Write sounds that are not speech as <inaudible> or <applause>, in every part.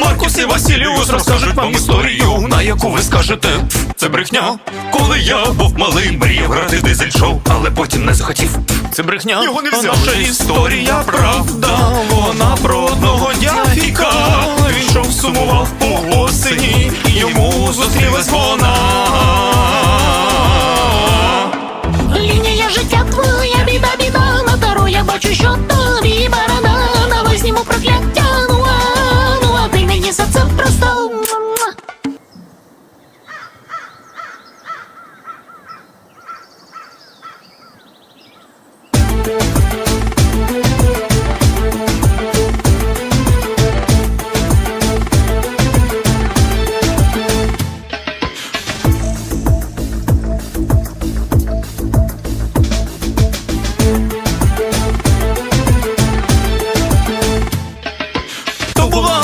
Маркус і Василіус розкажуть вам історію, на яку ви скажете це брехня. Коли я був малим, мріяв грати дизель шоу, але потім не захотів. Це брехня. Його не взяли. Наша історія правда. Вона про одного дядька. Він йшов, сумував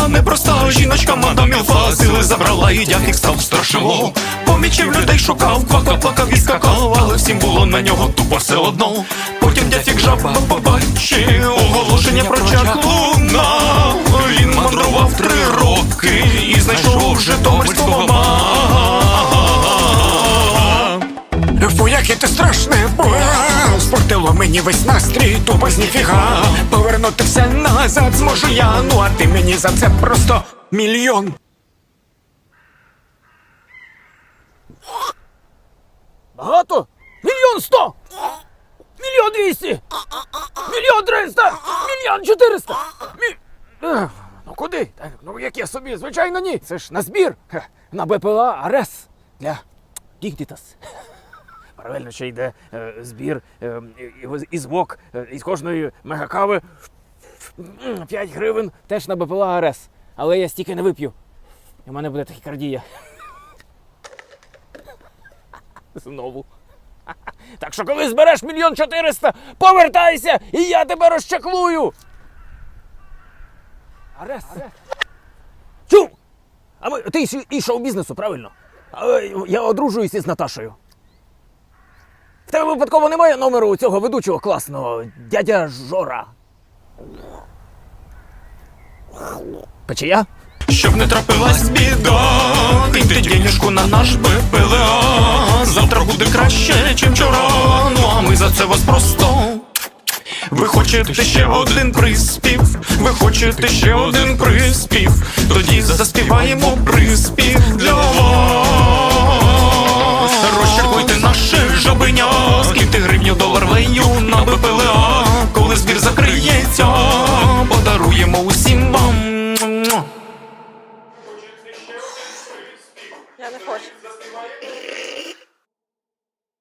непроста жіночка, мадам Мілфа Сили забрала і дяфік став страшило Помічив людей шукав, квакав, плакав і скакав Але всім було на нього тупо все одно. Потім дяфік жаба побачив. Оголошення про чаклуна. Він мандрував три роки І знайшов Житомирського мага. Фу, яке ти страшне! Спортило мені весь настрій, тупо з ніфіга Повернути все назад зможу я, ну а ти мені за це просто мільйон Багато? Мільйон сто! Мільйон двісті! Мільйон триста! Мільйон чотириста! Мі... Ну куди? Ну яке собі? Звичайно, ні. Це ж на збір. На БПЛА Арес для Дігдітас. Паралельно ще йде е, збір е, і- і звок е, із кожної мегакави 5 гривень теж на БПЛА Арес. Але я стільки не вип'ю. І в мене буде тахікардія. Знову. <laughs> Так що коли збереш мільйон чотириста, повертайся, і я тебе розчаклую. Арес. Чув? А ми, ти із- із шоу-бізнесу, правильно? А, е, я одружуюсь із Наташею. В тебе випадково немає номеру цього ведучого класного, дядя Жора. Печія? Щоб не трапилась біда, киньте денежку на наш БПЛА. Завтра буде краще, чим вчора. Ну а ми за це вас просто. Ви хочете ще один приспів, ви хочете ще один приспів, тоді заспіваємо приспів для вас. Розчакуйте наше жабеня, скільки гривнів долар лею на БПЛА. Коли збір закриється, подаруємо усім Я не хочу.